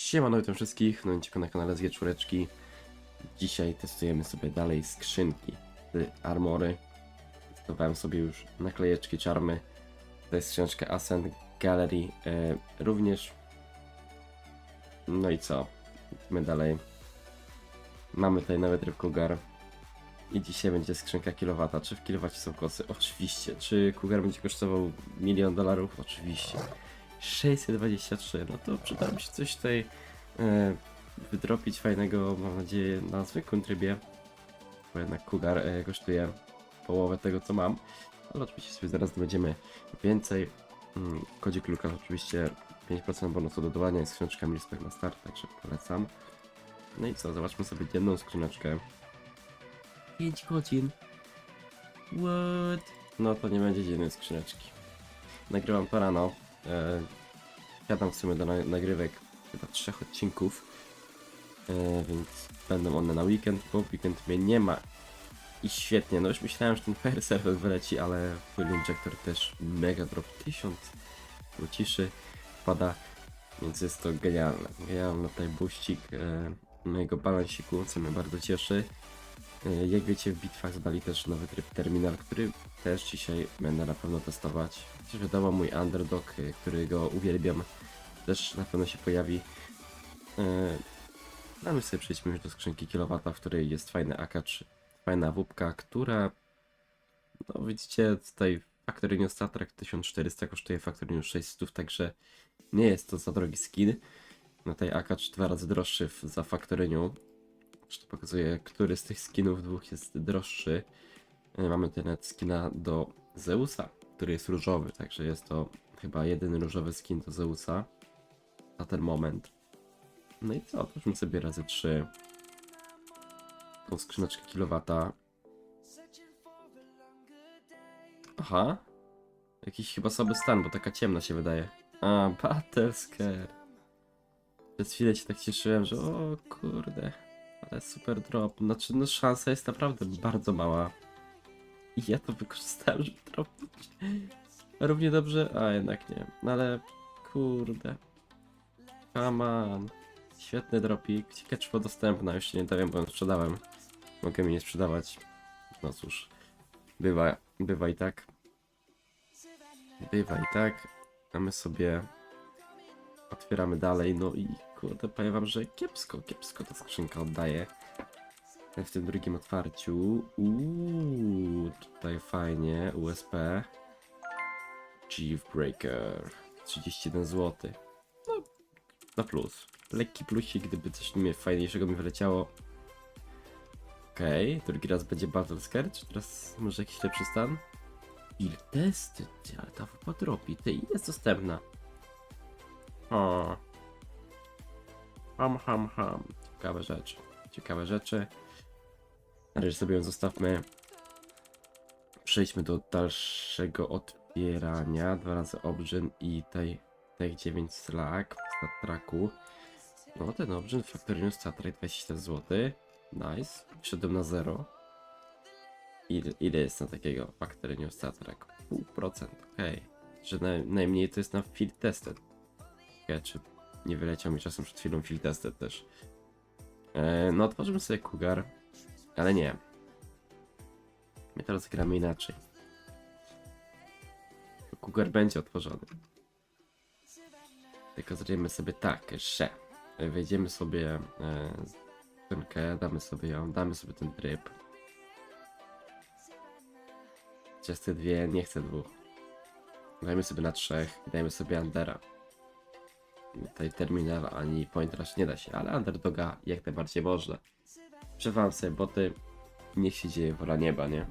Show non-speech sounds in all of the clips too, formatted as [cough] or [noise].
Siemano, witam wszystkich, no na kanale Zje Czwóreczki. Dzisiaj testujemy sobie dalej skrzynki z Armory. Testowałem sobie już naklejeczki, czarmy. To jest skrzyneczka Ascent Gallery e, również. No i co? My dalej. Mamy tutaj nawet rybkugar. I dzisiaj będzie skrzynka kilowata. Czy w kilowacie są kosy? Oczywiście. Czy kugar będzie kosztował milion dolarów? Oczywiście. 623, no to przyda mi się coś tutaj e, wydropić fajnego, mam nadzieję, na zwykłym trybie. Bo jednak Kugar e, kosztuje połowę tego, co mam. Ale oczywiście sobie zaraz będziemy więcej. Mm, kodzik Luka oczywiście 5% bonusu do dołania i skrzyneczka Milspec na start, także polecam. No i co, zobaczmy sobie jedną skrzyneczkę. 5 godzin. What? No to nie będzie jednej skrzyneczki. Nagrywam to rano. E, Siadam w sumie do na nagrywek chyba trzech odcinków, e, więc będą one na weekend, bo weekend mnie nie ma. I świetnie, no już myślałem, że ten Fire Server wyleci, ale Full Injector też mega drop 1000 bo ciszy wpada, więc jest to genialne. Genialny tutaj buścik e, mojego balansiku, co mnie bardzo cieszy. E, Jak wiecie, w bitwach zadali też nowy tryb terminal, który też dzisiaj będę na pewno testować. Chociaż wiadomo, mój underdog, e, którego uwielbiam, też na pewno się pojawi. E, A my sobie przejdźmy już do skrzynki kilowata, w której jest fajny AK3, fajna wupka, która, no widzicie, tutaj Factory Star Trek 1400 kosztuje Factory 600, także nie jest to za drogi skin. No tej AK3 dwa razy droższy za Factoryniu. To pokazuje, który z tych skinów dwóch jest droższy. E, Mamy tutaj nawet skina do Zeusa, który jest różowy, także jest to chyba jedyny różowy skin do Zeusa na ten moment. No i co? Weźmy sobie razy 3 tą skrzyneczkę kilowata. Aha. Jakiś chyba słaby stan, bo taka ciemna się wydaje. A, Battlescare. Przez chwilę się tak cieszyłem, że o kurde, super drop. Znaczy, no szansa jest naprawdę bardzo mała. I ja to wykorzystałem, żeby dropnąć. Równie dobrze, a jednak nie. No ale kurde. Come on. Świetny dropik. Ciekawczo dostępna, już się nie dowiem, bo ją sprzedałem. Mogę mi nie sprzedawać. No cóż. Bywa, bywa i tak. Bywa i tak. A my sobie otwieramy dalej. No i kurde, powiem wam, że kiepsko, kiepsko ta skrzynka oddaje. W tym drugim otwarciu. Uuu, tutaj fajnie. USP. Chief Breaker. 31 zł. No, na plus. Lekki plusik, gdyby coś mi fajniejszego mi wyleciało. Okej, drugi raz będzie Battle czy teraz może jakiś lepszy stan? Il testy, ty, ale ta wupa dropi, ty jest dostępna. O. Ham, ham, ham. Ciekawe rzeczy. Ciekawe rzeczy. Na sobie ją zostawmy. Przejdźmy do dalszego odbierania. Dwa razy Obrzyn i tej Tech 9 Slack w Star Treku. No ten Obrzyn Factory Star Trek 20 zł. Nice. Wszedłem na 0. Ile, ile jest na takiego Factory Trek? Pół procent, okej. Że naj, najmniej to jest na field tested. Ja, czy nie wyleciał mi czasem przed chwilą field tested też. E, no otworzymy sobie Cougar. Ale nie. My teraz gramy inaczej. Cougar będzie otworzony. Tylko zrobimy sobie tak, że wejdziemy sobie e, damy sobie ją, damy sobie ten tryb. Chociaż te dwie, nie chcę dwóch. Dajmy sobie na trzech i dajmy sobie Undera. Tutaj terminal ani point rush nie da się, ale underdoga jak najbardziej można. Przewam sobie boty, niech się dzieje wola nieba, nie?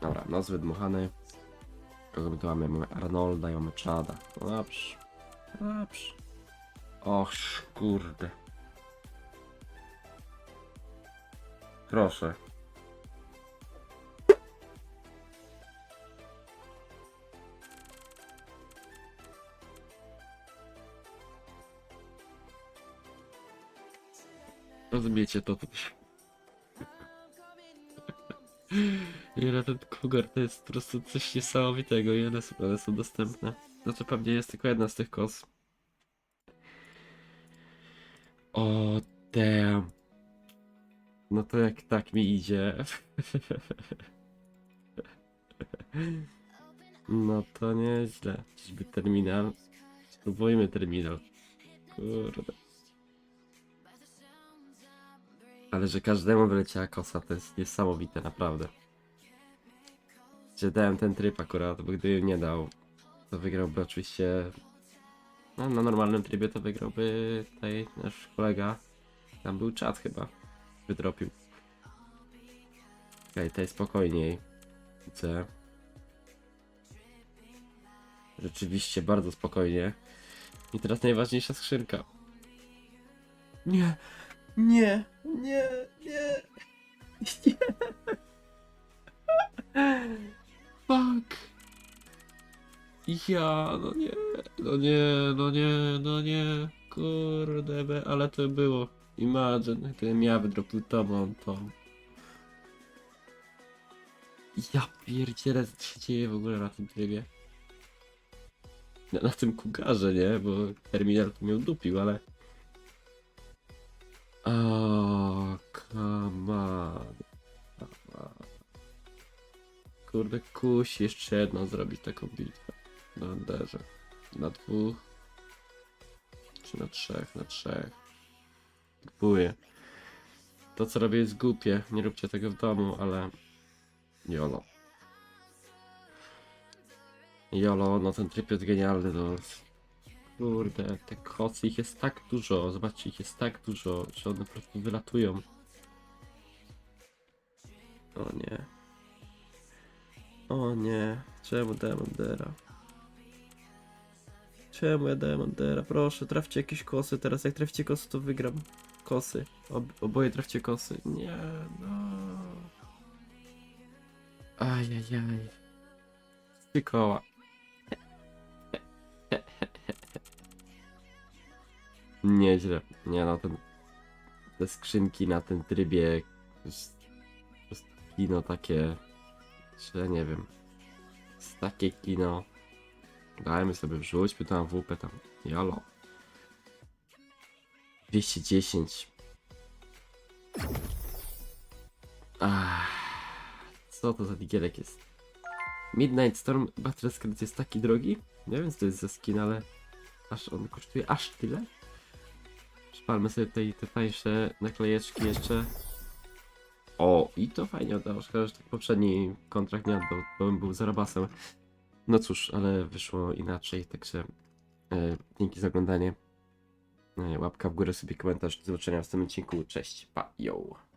Dobra, nazwy my tu mamy? Mamy Arnolda i mamy. Dobrze. Och, kurde. Proszę. Rozumiecie to? Ile [laughs] ten cougar to jest po prostu coś niesamowitego i one one są dostępne. No to pewnie jest tylko jedna z tych kos. O, damn. No to jak tak mi idzie. [laughs] No to nieźle. Czyżby terminal? Spróbujmy terminal. Kurde. Ale że każdemu wyleciała kosa, to jest niesamowite, naprawdę. Że dałem ten tryb akurat, bo gdybym nie dał, to wygrałby oczywiście... No, na normalnym trybie to wygrałby tutaj nasz kolega. Tam był czat chyba. Wydropił. Okej, okay, tutaj spokojniej. Widzę. Rzeczywiście bardzo spokojnie. I teraz najważniejsza skrzynka. Nie, nie, nie, nie, nie. [laughs] Fuck. Ja, no nie, no nie, no nie, no nie. Kurde, be, ale to było. Imagine, gdybym ja wydropił to, mam to. Ja pierdzielę, co się dzieje w ogóle na tym trybie. Na, na tym kugarze, nie? Bo terminal to mnie dupił, ale... O, on. Kurde, kusi jeszcze jedną zrobić taką bitwę. Na Enderze. Na dwóch. Czy na trzech? Na trzech. Kupuję. To co robię jest głupie. Nie róbcie tego w domu, ale... Jolo. Jolo, no ten tryb jest genialny, no. Kurde, te kosy, ich jest tak dużo, zobaczcie, ich jest tak dużo, że one po prostu wylatują. O nie. O nie, czemu Demondera? Czemu ja Demondera? Proszę, trafcie jakieś kosy teraz, jak traficie kosy, to wygram. Kosy. Ob oboje trafcie kosy. Nie, no. Ajajaj. Trzy koła. [laughs] Nieźle. Nie no, ten, te skrzynki na tym trybie kino takie, że nie wiem, jest takie kino. Dajmy sobie wrzućmy tam WP tam, jolo. 210. Ach, co to za digielek jest? Midnight Storm Battle Script jest taki drogi? Nie wiem co to jest za skin, ale aż on kosztuje aż tyle? Przypalmy sobie tutaj te tańsze naklejeczki jeszcze. O, i to fajnie oddało. Szkoda, że poprzedni kontrakt nie oddał, bo bym był zarabasem. No cóż, ale wyszło inaczej, także e, dzięki za oglądanie. E, łapka w górę sobie komentarz. Do zobaczenia w następnym odcinku. Cześć, pa, yo.